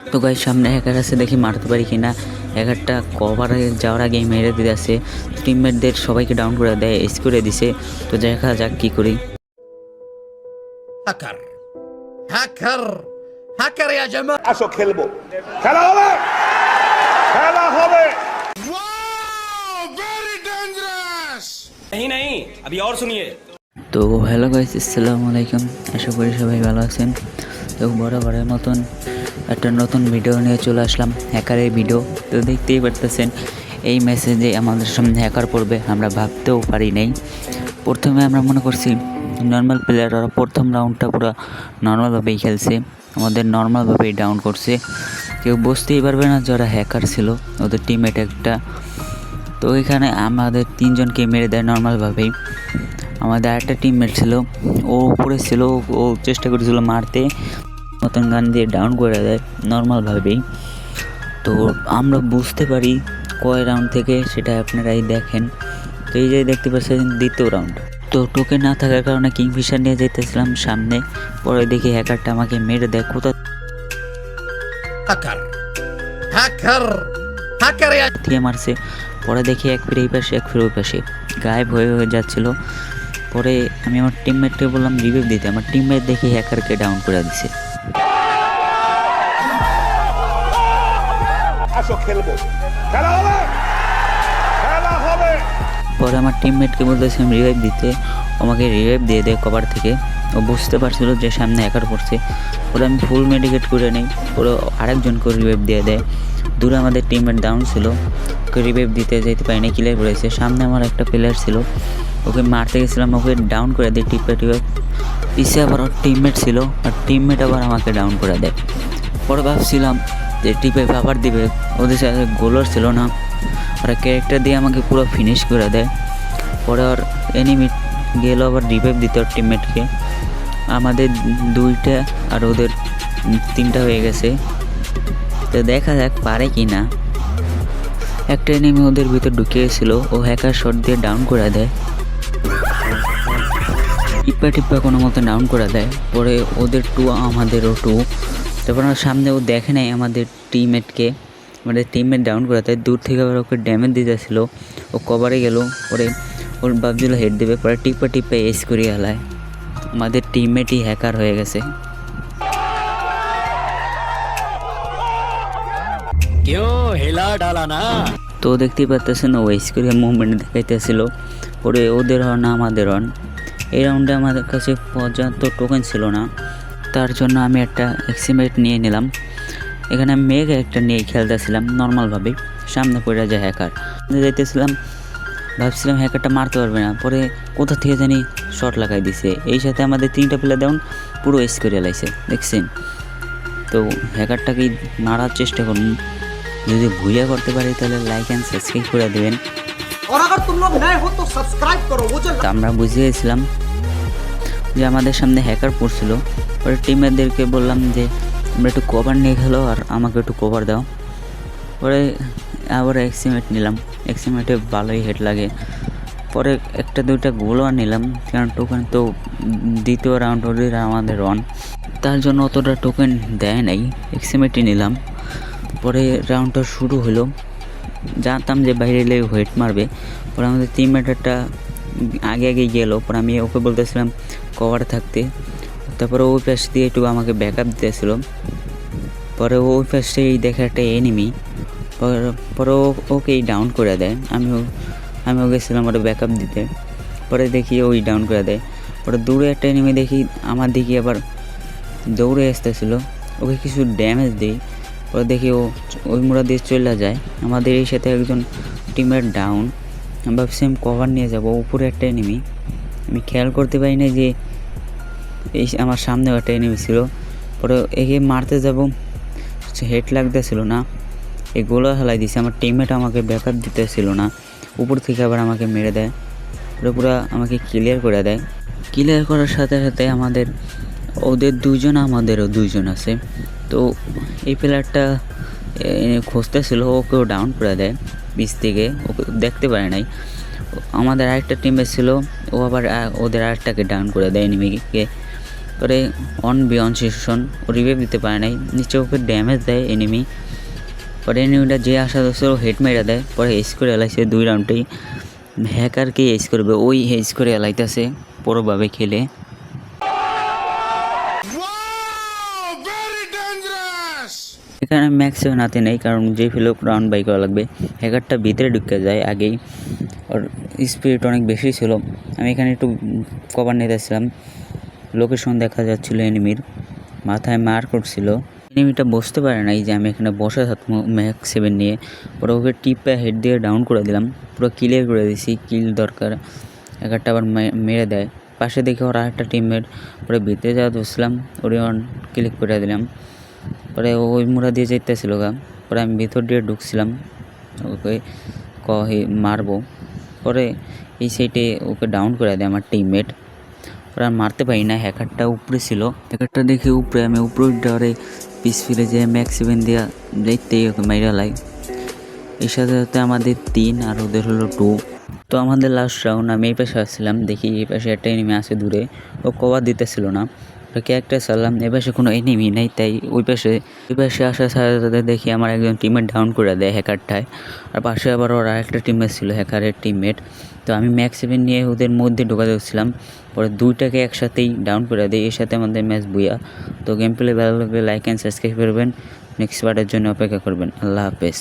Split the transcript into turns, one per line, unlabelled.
তো গাই সামনে হ্যাকার আছে দেখি মারতে পারি কি না হ্যাকারটা কভারে যাওয়ার আগে মেরে দিতে আসে টিমমেটদের সবাইকে ডাউন করে দেয় এস করে দিছে। তো দেখা যাক কি করি।
হ্যাকার হ্যাকার হ্যাকার ইয়া জামা
আসো খেলব। খেলা হবে! খেলা হবে!
नहीं नहीं अभी और सुनिए।
তো হ্যালো গাইস আসসালামু আলাইকুম। আশা করি সবাই ভালো আছেন। তো বরাবরের মতন একটা নতুন ভিডিও নিয়ে চলে আসলাম হ্যাকারের ভিডিও তো দেখতেই পারতেছেন, এই মেসেজে আমাদের সামনে হ্যাকার পড়বে, আমরা ভাবতেও পারি নাই। প্রথমে আমরা মনে করছি নর্মাল প্লেয়ার ওরা প্রথম রাউন্ডটা পুরো নর্মালভাবেই খেলছে, আমাদের নর্মালভাবেই ডাউন করছে। কেউ বুঝতেই পারবে না যারা হ্যাকার ছিল, ওদের টিমমেট একটা। তো এখানে আমাদের তিনজনকে মেরে দেয় নর্মালভাবেই আমাদের আরেকটা টিমমেট ছিল, ও উপরে ছিল, ও চেষ্টা করেছিল মারতে। মতন গান দিয়ে ডাউন করে দেয় নর্মালভাবেই তো আমরা বুঝতে পারি কয় রাউন্ড থেকে সেটা আপনারাই দেখেন। তো এই যে দেখতে পাচ্ছেন দ্বিতীয় রাউন্ড তো টোকে না থাকার কারণে কিংফিশার নিয়ে যেতেছিলাম সামনে। পরে দেখি হ্যাকারটা আমাকে মেরে দেয়। কোথা মারছে। পরে দেখি এক ফিরে এই পাশে এক ফিরে ওই পাশে। গায়েব হয়ে হয়ে যাচ্ছিল। পরে আমি আমার টিমমেটকে বললাম রিভিউ দিতে। আমার টিমমেট দেখি হ্যাকারকে ডাউন করে দিছে।
খেলব। খেলা হবে! খেলা হবে!
পরে আমার টিমমেটকে বলতেছিলাম রিভাইভ দিতে। আমাকে রিভাইভ দিয়ে দেয় কভার থেকে। ও বুঝতে পারছিল যে সামনে একার পড়ছে। ওরা আমি ফুল মেডিকেট করে নিই। পরে আরেকজনকে রিভাইভ দিয়ে দেয়। দূরে আমাদের টিমমেট ডাউন ছিল। ওকে রিভাইভ দিতে যেতে পারিনি ক্লিয়ার করেছে। সামনে আমার একটা প্লেয়ার ছিল। ওকে মারতে গেছিলাম। ওকে ডাউন করে দেয়, টিপে টিপে পিছিয়ে আবার ওর টিমমেট ছিল। আর টিমমেট আবার আমাকে ডাউন করে দেয়। পরে ভাবছিলাম যে টিপে আবার দিবে, ওদের সাথে গোলর ছিল না। ওরা ক্যারেক্টার দিয়ে আমাকে পুরো ফিনিশ করে দেয়। পরে ওর এনিমি গেল আবার রিভাইভ দিতে ওর টিমমেটকে আমাদের দুইটা আর ওদের তিনটা হয়ে গেছে। তো দেখা যাক পারে কি না একটা এনিমি ওদের ভিতর ঢুকিয়েছিল, ও হ্যাকার শট দিয়ে ডাউন করে দেয়। টিপ্পা টিপ্পা কোনো মতো ডাউন করে দেয়। পরে ওদের টু আমাদেরও টু তারপর আমার ও দেখে নাই আমাদের টিমমেটকে আমাদের টিমমেট ডাউন করা তাই দূর থেকে আবার ওকে ড্যামেজ দিতেছিল ও কভারে গেল ওরে ওর বাবজুলো হেড দেবে পরে টিপে টিপে এস করে হেলায় আমাদের টিমমেটই হ্যাকার হয়ে গেছে। তো দেখতেই পারতেছেন ও এস করে মুভমেন্ট দেখাইতেছিল পরে ওদের হন আমাদের হন। এই রাউন্ডে আমাদের কাছে পর্যাপ্ত টোকেন ছিল না। তার জন্য আমি একটা এক্সিমেট নিয়ে নিলাম। এখানে আমি মেঘ একটা নিয়ে খেলতেছিলাম নর্মালভাবেই সামনে পড়ে যায় হ্যাকার যাইতেছিলাম ভাবছিলাম হ্যাকারটা মারতে পারবে না পরে কোথা থেকে জানি শট লাগাই দিছে। এই সাথে আমাদের তিনটা প্লেয়ার দেখুন পুরো এস করে লাগছে দেখছেন? তো হ্যাকারটাকে মারার চেষ্টা করুন। যদি ভুইয়া করতে পারি তাহলে লাইক অ্যান্ড সাবস্ক্রাইব করে দেবেন। আমরা বুঝিয়েছিলাম যে আমাদের সামনে হ্যাকার পড়ছিল। পরে টিমমেটদেরকে বললাম যে, আমরা একটু কভার নিয়ে খেলো আর আমাকে একটু কভার দাও। পরে আবার এক্সিমেট নিলাম। এক্সিমেটে ভালোই হেড লাগে। পরে একটা দুইটা গোলও নিলাম, কারণ টোকেন তো দ্বিতীয় রাউন্ড ওদের আমাদের রন তার জন্য অতটা টোকেন দেয় নাই এক্সিমেটই নিলাম। পরে রাউন্ডটা শুরু হলো। জানতাম যে বাইরে এলে ওয়েট মারবে। পরে আমাদের টিমমেট একটা আগে আগে গেলো, পরে আমি ওকে বলতেছিলাম কভার থাকতে। তারপরে ওই পাশ দিয়ে একটু আমাকে ব্যাক আপ দিতেছিল। পরে ওই থেকেই দেখে একটা এনিমি পরে ওকেই ডাউন করে দেয়। আমি আমি আমিও গেছিলাম ওটা ব্যাক আপ দিতে। পরে দেখি ওই ডাউন করে দেয়। পরে দূরে একটা এনিমি দেখি, আমার দিকে আবার দৌড়ে আসতেছিল। ওকে কিছু ড্যামেজ দিই পরে দেখি ও, ওই মোড়া দিয়ে চলে যায়। আমাদের এই সাথে একজন টিমের ডাউন ভাবছিলাম কভার নিয়ে যাব, উপরে একটা এনিমি আমি খেয়াল করতে পারি না যে এই আমার সামনেও একটা এনিমি ছিল। পরে একে মারতে যাব হেড লাগতেছিল না। এই গোলা হেলাই দিছে, আমার টিমমেট আমাকে ব্যাকআপ দিতেছিল না। উপর থেকে আবার আমাকে মেরে দেয়। পরে পুরো আমাকে ক্লিয়ার করে দেয়। ক্লিয়ার করার সাথে সাথে আমাদের, ওদের দুজন, আমাদেরও দুইজন আছে। তো এই প্লেয়ারটা খুঁজতেছিল, ওকেও ডাউন করে দেয়। বিচ থেকে, ওকে দেখতে পারে নাই। আমাদের আরেকটা টিমে ছিল ও আবার ওদের আরেকটাকে ডাউন করে দেয় এনিমিকে পরে অন বিয়ন সিচুয়েশন ও রিভাইভ দিতে পারে নাই, নিচে ওকে ড্যামেজ দেয় এনিমি পরে এনিমিটা যে আশা ধরছে ও হেড মেরা দেয়, পরে হেস করে এলাইছে দুই রাউন্ডেই হ্যাকারকে হেস করবে, ওই হেস করে এলাইতেছে, পুরোভাবে খেলে। এখানে ম্যাক্স হাতে নেই, কারণ যে ফিলো রাউন্ড বাই করা লাগবে। হ্যাকারটা ভিতরে ঢুকে যায় আগেই। ওর স্পিড অনেক বেশি ছিল। আমি এখানে একটু কভার নিতেছিলাম লোকেশন দেখা যাচ্ছিল এনিমির মাথায় মার করছিল। এনিমিটা বুঝতে পারে নাই যে আমি এখানে বসে থাকব ম্যাক্স সেভেন নিয়ে। পরে ওকে টিপে হেড দিয়ে ডাউন করে দিলাম। পুরো ক্লিয়ার করে দিয়েছি কিল দরকার। হ্যাকারটা আবার মেরে দেয়। পাশে দেখে ওর আরেকটা টিমমেট পরে ভিতরে যাওয়া ধরছিলাম। ওরে অন ক্লিক করে দিলাম। পরে ওই মুড়া দিয়ে যেতেছিল গা। পরে আমি ভিতর দিয়ে ঢুকছিলাম। ওকে কহে মারবো। পরে এই সাইডে ওকে ডাউন করে দেয় আমার টিমমেট পরে আর মারতে পারি না, হ্যাকারটা উপরে ছিল। হ্যাকারটা দেখে উপরে, আমি উপরে ডরে পিস ফিরে যে ম্যাক্স সেভেন দিয়া দেখতেই ওকে মাইরা লাই। এর সাথে সাথে আমাদের তিন আর ওদের হলো টু তো আমাদের লাস্ট রাউন্ড আমি এই পাশে আসছিলাম, দেখি এই পাশে একটা এনিমি আছে দূরে। ও কভার দিতেছিল না। ওকে একটা সারলাম এ পাশে কোনো এনিমি নেই, তাই ওই পাশে ওই পাশে আসার সাথে সাথে দেখি আমার একজন টিমমেট ডাউন করে দেয় হ্যাকারটায় আর পাশে আবার ওর আরেকটা টিমমেট ছিল হ্যাকারের টিমমেট তো আমি ম্যাক্স সেভেন নিয়ে ওদের মধ্যে ঢোকা যাচ্ছিলাম পরে দুইটাকে একসাথেই ডাউন করে দেয়, এর সাথে আমাদের ম্যাচ বুয়া তো গেম প্লে ভালো লাগলে লাইক অ্যান্ড সাবস্ক্রাইব করবেন। নেক্সট পার্টের জন্য অপেক্ষা করবেন। আল্লাহ হাফেজ।